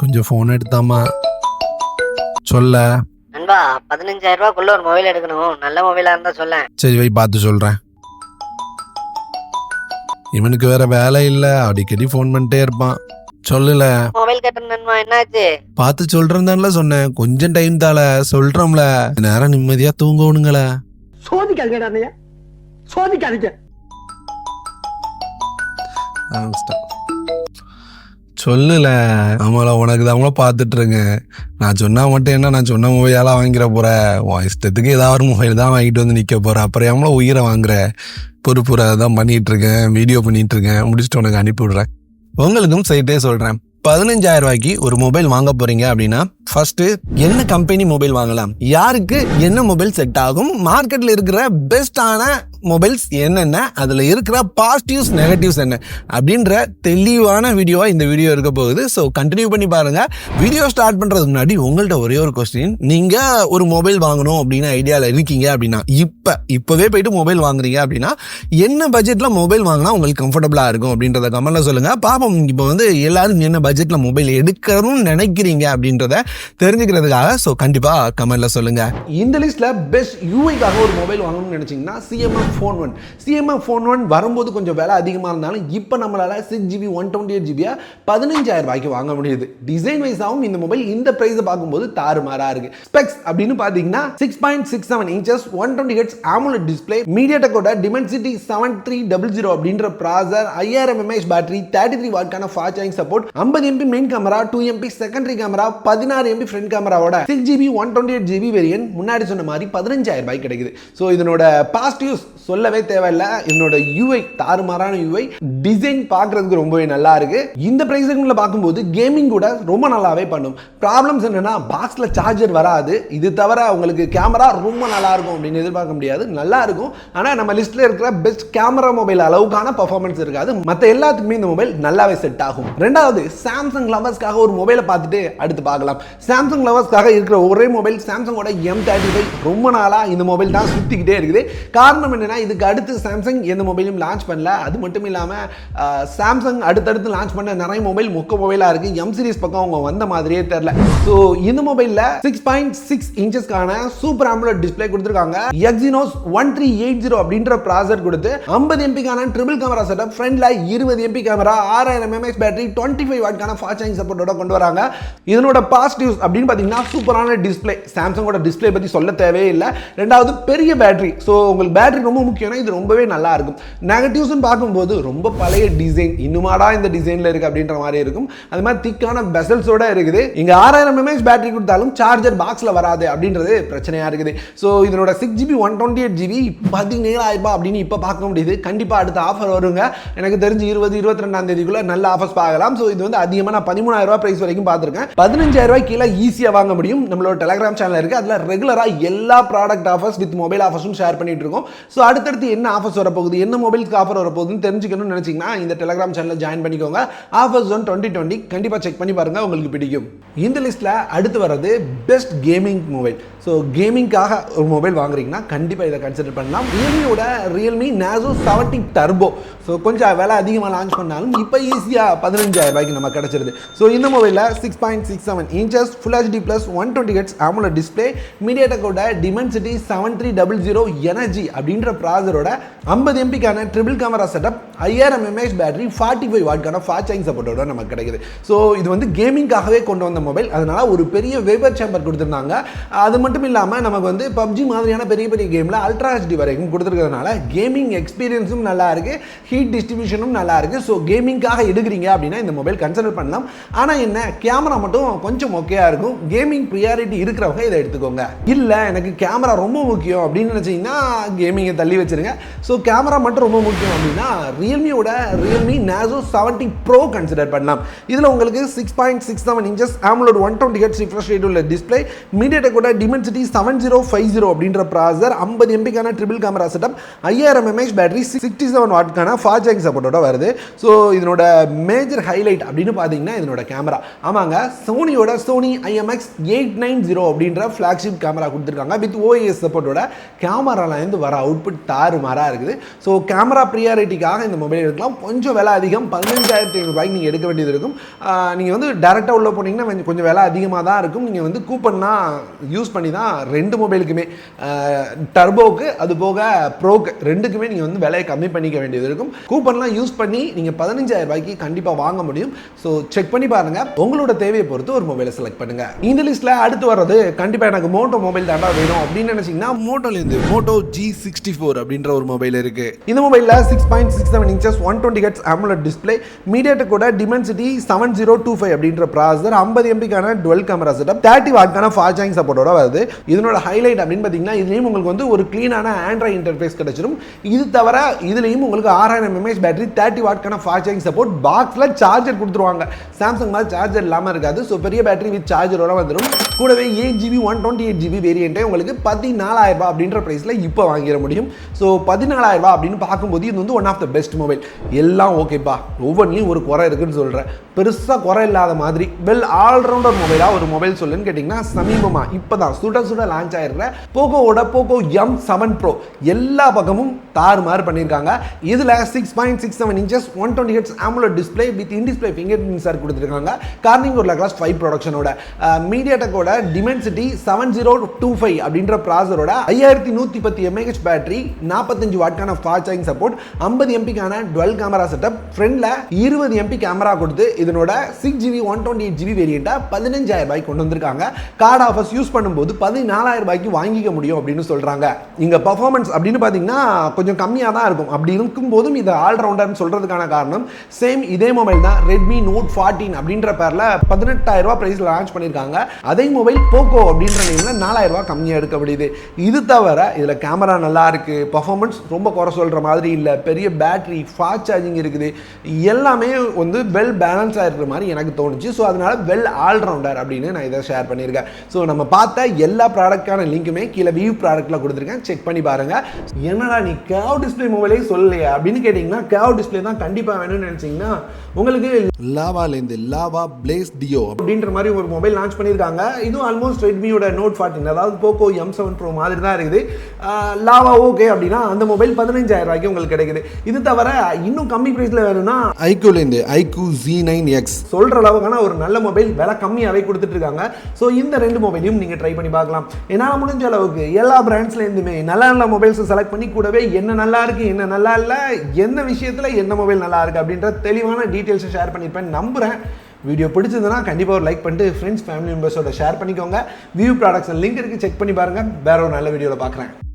கொஞ்சம் ஃபோன் எடுத்தாமா சொல்ல. நண்பா பதினஞ்சாயிரம் ரூபாய்க்குள்ள ஒரு மொபைல் எடுக்கணும். நல்ல மொபைலா இருந்தா சொல்லேன் சரி வை பார்த்து சொல்கிறேன் இவனுக்கு வேற வேலை இல்லை. அடிக்கடி ஃபோன் பண்ணிட்டே இருப்பான். சொல்லல. மொபைல் கேட்டேன் நண்பா என்னாச்சு? பார்த்து சொல்றேன் தான்ல சொன்னேன். கொஞ்சம் டைம் தால. சொல்றோம்ல. நேரம் நிம்மதியா தூங்கணுங்களே சோதிக்காதீங்க சோதிக்காதீங்க. ஆரம்பிச்சிட்டேன். சொல்லல. ஆமால உனக்கு தான் பார்த்துட்டு இருங்க நான் சொன்னா மட்டும் என்ன நான் சொன்ன மொபைலாலாம் வாங்கிற போற. உன் இஷ்டத்துக்கு ஏதாவது ஒரு மொபைல் தான் வாங்கிட்டு வந்து நிக்க போற. அப்புறம் எவ்வளோ உயிரை வாங்குற? பொறுப்புற தான் பண்ணிட்டு இருக்கேன் வீடியோ பண்ணிட்டு இருக்கேன் முடிச்சுட்டு உனக்கு அனுப்பி விடுறேன். உங்களுக்கும் சைட்டே சொல்றேன். பதினஞ்சாயிரம் ரூபாய்க்கு ஒரு மொபைல் வாங்க போறீங்க அப்படின்னா ஃபர்ஸ்ட் என்ன கம்பெனி மொபைல் வாங்கலாம்? யாருக்கு என்ன மொபைல் செட் ஆகும்? மார்க்கெட்ல இருக்கிற பெஸ்டான மொபைல்ஸ் என்னென்ன அதில் இருக்கிற பாசிட்டிவ்ஸ் நெகட்டிவ்ஸ் என்ன அப்படின்ற தெளிவான வீடியோவாக இந்த வீடியோ இருக்க போகுது. ஸோ கண்டினியூ பண்ணி பாருங்கள் வீடியோ ஸ்டார்ட் பண்ணுறதுக்கு முன்னாடி உங்கள்கிட்ட ஒரே ஒரு கொஸ்டின் நீங்கள் ஒரு மொபைல் வாங்கணும் அப்படின்னு ஐடியாவில் இருக்கீங்க அப்படின்னா இப்போ இப்போவே போயிட்டு மொபைல் வாங்குறீங்க அப்படின்னா என்ன பட்ஜெட்டில் மொபைல் வாங்கினா உங்களுக்கு கம்ஃபர்டபுளாக இருக்கும் அப்படின்றத கமெண்ட்ல சொல்லுங்கள் பாப்போம் இப்போ வந்து எல்லாரும் என்ன பட்ஜெட்டில் மொபைல் எடுக்கணும்னு நினைக்கிறீங்க அப்படின்றத தெரிஞ்சுக்கிறதுக்காக ஸோ கண்டிப்பாக கமெண்ட்ல சொல்லுங்கள் இந்த லிஸ்ட்டில் பெஸ்ட் யூஐக்காக ஒரு மொபைல் வாங்கணும்னு நினச்சிங்கன்னா CMF phone one CMF phone one வரும்போது கொஞ்சம் விலை அதிகமாக இருந்தாலும் இப்போ நம்மளால six GB one twenty eight ஜிபியாக பதினஞ்சாயிரம் ரூபாய்க்கு வாங்க முடியுது. டிசைன் வைஸாகவும் இந்த மொபைல் இந்த ப்ரைஸை பார்க்கும்போது தாறுமாறாக இருக்கு. ஸ்பெக்ஸ் அப்படின்னு பார்த்தீங்கன்னா six point six seven inches one twenty hertz AMOLED display மீடியாடெக்கோட Dimensity seven three double zero அப்படின்ற ப்ராசர் ஐயாயிரம் எம்ஏஹெச் பேட்டரி தேர்ட்டி த்ரீ வாட்கான ஃபாஸ்ட் சார்ஜிங் சப்போர்ட் ஐம்பது MP main camera two MP secondary camera பதினாறு MP front கேமராவோட six GB one twenty eight GB variant முன்னாடி சொன்ன மாதிரி பதினஞ்சாயிரம் ரூபாய் கிடைக்குது. ஸோ இதனோட பாசிட்டிவ்ஸ் சொல்லவே தேவையில்ல. என்னோட யூஐ தாறுமாறான யூஐ டிசைன் பார்க்கறதுக்கு ரொம்பவே நல்லா இருக்கு. இந்த பிரைஸுங்களை பார்க்கும்போது கேமிங் கூட ரொம்ப நல்லாவே பண்ணும். ப்ராப்ளம்ஸ் என்னன்னா பாக்ஸில் சார்ஜர் வராது. இது தவிர உங்களுக்கு கேமரா ரொம்ப நல்லா இருக்கும் அப்படின்னு எதிர்பார்க்க முடியாது. நல்லா இருக்கும். ஆனால் நம்ம லிஸ்ட்ல இருக்கிற பெஸ்ட் கேமரா மொபைல் அளவுக்கான பர்ஃபார்மன்ஸ் இருக்காது. மற்ற எல்லாத்துக்குமே இந்த மொபைல் நல்லாவே செட் ஆகும். ரெண்டாவது சாம்சங் லவர்ஸ்க்காக ஒரு மொபைலை பார்த்துட்டு அடுத்து பார்க்கலாம். சாம்சங் லவர்ஸ்க்காக இருக்கிற ஒரே மொபைல் சாம்சங்கோட எம் தேர்ட்டி ஃபைவ் ரொம்ப நாளாக இந்த மொபைல் தான் சுற்றிக்கிட்டே இருக்குது. காரணம் என்னென்னா இதுக்கு அடுத்து சாம்சங் எந்த மொபைலும் லான்ச் பண்ணல. அது மட்டும் இல்லாமல் சாம்சங் அடுத்தடுத்து லான்ச் பண்ண நிறைய மொபைல் மொக்க மொபைலாக இருக்குது எம் சீரிஸ் பக்கம் அவங்க வந்த மாதிரியே தெரில ஸோ இந்த மொபைலில் சிக்ஸ் பாயிண்ட் சிக்ஸ் இன்ச்சஸ்க்கான சூப்பர் ஆம்புலட் டிஸ்பிளே கொடுத்துருக்காங்க. Exynos one three eight zero அப்படின்ற ப்ராசர் கொடுத்து ஐம்பது எம்பிக்கான ட்ரிபிள் கேமரா செட்டப் ஃப்ரண்ட்ல இருபது எம்பி கேமரா ஆறாயிரம் எம்எஸ் பேட்டரி டுவெண்ட்டி ஃபைவ் வாட்கான ஃபாஸ்ட் சார்ஜிங் சப்போர்ட்டோட கொண்டு வராங்க. இதனோட பாசிட்டிவ்ஸ் அப்படின்னு பார்த்தீங்கன்னா சூப்பரான டிஸ்பிளே சாம்சங்கோட டிஸ்பிளே பற்றி சொல்ல தேவையே இல்லை. ரெண்டாவது பெரிய பேட்டரி ஸோ உங்களுக்கு பேட்டரி ரொம்ப முக்கியம்னா இது ரொம்பவே நல்லா இருக்கும். நெகட்டிவ்ஸ்னு பார்க்கும்போது ரொம்ப பழைய டிசைன் இன்னுமாடா இந்த டிசைனில் இருக்குது அப்படின்ற மாதிரி இருக்கும். அது மாதிரி திக்கான பெசல்ஸோட இருக்குது. இங்கே ஆறாயிரம் எம்ஏஹெச் பேட்டரி கொடுத்தாலும் சார்ஜர் பாக்ஸில் வராது அப்படின்றது பிரச்சனையாக இருக்குது. ஸோ இதனோட six GB one twenty eight GB பதினேழாயிரம் அப்படின்னு இப்போ பார்க்க முடியுது. கண்டிப்பாக அடுத்த ஆஃபர் வருங்க. எனக்கு தெரிஞ்சு இருபது இருபத்தி ரெண்டாம் தேதிக்குள்ளே நல்ல ஆஃபர்ஸ் பார்க்கலாம். ஸோ இது வந்து அதிகமாக நான் பதிமூணாயிரம் ரூபாய் ப்ரைஸ் வரைக்கும் பார்த்துருக்கேன். பதினஞ்சாயிரம் ரூபாய் கீழே ஈஸியாக வாங்க முடியும். நம்மளோட டெலிகிராம் சேனல் இருக்குது அதில் ரெகுலராக எல்லா ப்ராடக்ட் ஆஃபர்ஸ் வித் மொபைல் ஆஃபர்ஸும் ஷேர் பண்ணிட்டு இருக்கோம். ஸோ அடுத்தடுத்து என்ன ஆஃபர்ஸ் வரப்போகுது என்ன மொபைலுக்கு ஆஃபர் வரப்போகுதுன்னு தெரிஞ்சுக்கணும்னு நினச்சிங்கன்னா இந்த டெலகிராம் சேனலில் ஜாயின் பண்ணிக்கோங்க. ஆஃபர்ஸ் ஒன் டுவெண்ட்டி டுவெண்ட்டி கண்டிப்பாக செக் பண்ணி பாருங்கள் உங்களுக்கு பிடிக்கும். இந்த லிஸ்ட்டில் அடுத்து வர்றது பெஸ்ட் கேமிங் மொபைல் ஸோ கேமிங்காக ஒரு மொபைல் வாங்குறீங்கன்னா கண்டிப்பாக இதை கன்சிடர் பண்ணலாம். ரியல்மியோட Realme Narzo seventy turbo so கொஞ்சம் விலை அதிகமாக லான்ச் பண்ணாலும் இப்போ ஈஸியாக பதினஞ்சாயிரம் ரூபாய்க்கு நம்ம கிடச்சிருது. ஸோ இந்த மொபைலில் six point six seven inches full HD plus one twenty hertz AMOLED display மீடியாடெக்கோட Dimensity seven three double zero energy அப்படின்ற ப்ராசரோட ஐம்பது எம்பிக்கான ட்ரிபிள் கேமரா செட்டப் ஐயாயிரம் எம்ஏஹெச் பேட்டரி ஃபார்ட்டி ஃபைவ் வாட்கான ஃபாஸ்ட் சார்ஜிங் சப்போர்ட்டோட நமக்கு கிடைக்குது. ஸோ இது வந்து கேமிங்காகவே கொண்டு வந்த மொபைல் அதனால ஒரு பெரிய வேபர் சேம்பர் கொடுத்துருந்தாங்க. அது மட்டும் இல்லாமல் நமக்கு வந்து பப்ஜி மாதிரியான பெரிய பெரிய கேமில் அல்ட்ரா ஹெச்டி வரைக்கும் கொடுத்துருக்கிறதுனால கேமிங் எக்ஸ்பீரியன்ஸும் நல்லா இருக்கு ஹீட் டிஸ்ட்ரிபியூஷனும் நல்லா இருக்கு. ஸோ கேமிங்காக எடுக்கிறீங்க அப்படின்னா இந்த மொபைல் கன்சிடர் பண்ணலாம். ஆனால் என்ன கேமரா மட்டும் கொஞ்சம் ஓகேயாக இருக்கும். கேமிங் ப்ரியாரிட்டி இருக்கிறவங்க இதை எடுத்துக்கோங்க. இல்லை எனக்கு கேமரா ரொம்ப முக்கியம் அப்படின்னு நினச்சிங்கன்னா கேமிங்கை தள்ளி வச்சிருங்க. ஸோ கேமரா மட்டும் ரொம்ப முக்கியம் அப்படின்னா ரியல்மியோட Realme Narzo seventy pro consider பண்ணலாம். இதில் உங்களுக்கு six point six seven inches ஆமலோட one twenty hertz refresh rate உள்ள display மீடியாடெக்கோட Dimensity seven zero five zero அப்படின்ற ப்ராசர் ஐம்பது எம்பிக்கான ட்ரிபிள் கேமரா செட்டப் ஐயாயிரம் எம்ஏஹெச் பேட்டரி சிக்ஸ்டி செவன் வாட்கான ஃபாஸ்ட் சார்ஜிங் சப்போர்ட்டோட வருது. ஸோ இதனோட மேஜர் ஹைலைட் அப்படின்னு பார்த்தீங்கன்னா இதனோட கேமரா ஆமாங்க சோனியோட Sony IMX eight nine zero அப்படின்ற ஃப்ளாக்ஷிப் கேமரா கொடுத்துருக்காங்க. வித் ஓஎஸ் சப்போர்ட்டோட கேமராலேருந்து வர அவுட்புட் தாறுமாறாக இருக்குது. ஸோ கேமரா ப்ரியாரிட்டிக்காக இந்த மொபைல் எடுக்கலாம். கொஞ்சம் விலை அதிகம். பதினஞ்சாயிரத்தி ஐநூறுபாய்க்கு நீங்கள் எடுக்க வேண்டியது இருக்கும். நீங்கள் வந்து டேரெக்டாக உள்ளே போனீங்கன்னா கொஞ்சம் கொஞ்சம் விலை அதிகமாக தான் இருக்கும். நீங்கள் வந்து கூப்பன்லாம் யூஸ் பண்ணி தான் ரெண்டு மொபைலுக்குமே டர்போக்கு அது போக ப்ரோக்கு ரெண்டுக்குமே நீங்கள் வந்து விலையை கம்மி பண்ணிக்க வேண்டியது இருக்கும். கூப்பன்லாம் யூஸ் பண்ணி நீங்கள் பதினஞ்சாயிரம் ரூபாய்க்கு கண்டிப்பாக வாங்க முடியும். ஸோ செக் பண்ணி பாருங்கள் உங்களோட தேவையை பொறுத்து ஒரு மொபைலை செலக்ட் பண்ணுங்கள் இந்த லிஸ்ட்டில் அடுத்து வர்றது கண்டிப்பாக எனக்கு மோட்டோ மொபைல் தாண்டா வேணும் அப்படின்னு நினச்சிங்கன்னா மோட்டோலேருந்து மோட்டோ ஜி சிக்ஸ்டி ஃபோர் அப்படின்ற ஒரு மொபைல் இருக்கு. இந்த மொபைலில் six point six seven inches one twenty hertz AMOLED display கூட Dimensity seven zero two five அப்படின்ற ப்ராசர் ஐம்பது எம்பிக்கான டுவெல் கேமரா செட்டப் தேர்ட்டி வாட்கான ஃபாஸ்ட் சார்ஜிங் சப்போர்ட்டோட வருது. இதனோட ஹைலைட் அப்படின்னு பார்த்தீங்கன்னா இதுலேயும் உங்களுக்கு வந்து ஒரு க்ளீனான ஆண்ட்ராய்ட் இன்டர்ஃபேஸ் கிடைச்சிடும் இது தவிர இதுலேயும் உங்களுக்கு ஆறாயிரம் எம்ஏஹெச் பேட்டரி தேர்ட்டி வாட்கான ஃபாஸ்ட் சார்ஜிங் சப்போர்ட் பாக்ஸில் சார்ஜர் கொடுத்துருவாங்க. சாம்சங் மாதிரி சார்ஜர் இல்லாமல் இருக்காது. ஸோ பெரிய பேட்டரி வித் சார்ஜரோட வந்துடும் கூடவே eight GB one twenty eight GB வேரியண்ட்டே உங்களுக்கு பதினாலாயிரம் ரூபாய் அப்படின்ற ப்ரைஸில் இப்போ வாங்கிட முடியும். ஸோ பதினாலாயிரம் ரூபாய் அப்படின்னு பார்க்கும்போது இது வந்து one of the best mobile எல்லாம் ஓகேப்பா ஒவ்வொன்றிலையும் ஒரு குறை இருக்குன்னு சொல்கிறேன் பெருசாக குறை இல்லாத மாதிரி வெல் ஆல்ரவுண்டர் மொபைலாக ஒரு மொபைல் சொல்லுன்னு கேட்டிங்கன்னா சமீபமாக இப்போ தான் சுட சுட லான்ச் ஆகிருக்கிற போகோவோட போகோ எம் செவன் ப்ரோ எல்லா பக்கமும் தாறுமாறு பண்ணியிருக்காங்க. இதில் six point six seven inches one twenty hertz ஆம்புலர் display with in display finger sir கொடுத்துருக்காங்க. கார்னிங் ஒரு கிளாஸ் ஃபைவ் ப்ரொடக்ஷனோட மீடியாடெக்கோட Dimensity seven zero two five அப்படின்ற ப்ராசரோட ஐயாயிரத்தி நூற்றி பத்து எம்ஏஹெச் பேட்டரி நாற்பத்தஞ்சு வாட்கான ஃபாஸ்ட் சார்ஜிங் சப்போர்ட் ஐம்பது எம்பிக்கான டுவெல் கேமரா செட்டப் ஃப்ரண்டில் இருபது எம்பி கேமரா கொடுத்து இதனோட six GB one twenty eight GB வேரியண்ட்டாக பதினஞ்சாயிரம் ரூபாய்க்கு கொண்டு வந்திருக்காங்க. கார்டு ஆஃபர்ஸ் யூஸ் பண்ணும்போது பதினாலாயிரம் ரூபாய்க்கு வாங்கிக்க முடியும் அப்படின்னு சொல்கிறாங்க இங்கே பர்ஃபார்மன்ஸ் அப்படின்னு பார்த்தீங்கன்னா கொஞ்சம் கம்மியாக தான் இருக்கும். அப்படி இருக்கும் போதும் இது ஆல்ரவுண்டர்னு சொல்கிறதுக்கான காரணம் சேம் இதே மொபைல் தான் ரெட்மி நோட் ஃபார்ட்டீன் அப்படின்ற பேரில் பதினெட்டாயிரம் ரூபா ப்ரைஸில் லான்ச் பண்ணியிருக்காங்க அதே மொபைல் போக்கோ அப்படின்ற நேமில் நாலாயிரம் ரூபாய் கம்மியாக எடுக்க முடியுது. இது தவிர இதில் கேமரா நல்லா இருக்கு. பர்ஃபார்மன்ஸ் ரொம்ப குறை சொல்கிற மாதிரி இல்லை. பெரிய பேட்டரி ஃபாஸ்ட் சார்ஜிங் இருக்குது. எல்லாமே வந்து வெல் பேலன்ஸாக இருக்கிற மாதிரி எனக்கு தோணுச்சு. ஸோ அதனால வெல் ஆல்ரவுண்டர் அப்படின்னு நான் இதை ஷேர் பண்ணியிருக்கேன். ஸோ நம்ம பார்த்த எல்லா ப்ராடக்டான லிங்க்குமே கீழே வியூ ப்ராடக்ட்டில் கொடுத்துருக்கேன். செக் பண்ணி பாருங்க. என்னடா நீ கேவ் டிஸ்பிளே மொபைலே சொல்லலையா அப்படின்னு கேட்டிங்கன்னா கேவ் டிஸ்பிளே தான் கண்டிப்பாக வேணும்னு நினச்சிங்கன்னா உங்களுக்கு லாவாலேருந்து லாவா பிளேஸ் டியோ அப்படின்ற மாதிரி ஒரு மொபைல் லான்ச் பண்ணியிருக்காங்க. இதுவும் ஆல்மோஸ்ட் ரெட்மியோட நோட் ஃபார்ட்டின் அதாவது போக்கோ எம் செவன் ப்ரோ மாதிரி தான் இருக்குது லாவா ஓகே அப்படின்னா அந்த மொபைல் பதினஞ்சாயிரம் ரூபாய்க்கு உங்களுக்கு கிடைக்குது. இது தவிர இன்னும் கம்மி ப்ரைஸில் வேணும்னா ஐக்கூலேருந்து ஐக்கூ ஜி நைன் எக்ஸ் சொல்கிற அளவுக்கான ஒரு நல்ல மொபைல் விலை கம்மியாகவே கொடுத்துட்டு இருக்காங்க. ஸோ இந்த ரெண்டு மொபைலையும் நீங்கள் ட்ரை பண்ணி பார்க்கலாம். என்னால் முடிஞ்ச அளவுக்கு எல்லா பிராண்ட்ஸ்லேருந்துமே நல்ல நல்ல மொபைல்ஸை செலக்ட் பண்ணி கூடவே என்ன நல்லா இருக்கு என்ன நல்லா இல்லை எந்த விஷயத்தில் என்ன மொபைல் நல்லா இருக்கு அப்படின்ற தெளிவான டீட்டெயில்ஸை ஷேர் பண்ணியிருப்பேன். நம்புகிறேன் வீடியோ பிடிச்சதுன்னா கண்டிப்பாக ஒரு லைக் பண்ணிட்டு ஃப்ரெண்ட்ஸ் ஃபேமிலி மெம்பர்ஸோட ஷேர் பண்ணிக்கோங்க. வியூ ப்ராடக்ட்ஸ் லிங்க் இருக்குது செக் பண்ணி பாருங்கள் வேற ஒரு நல்ல வீடியோவில் பார்க்குறேன்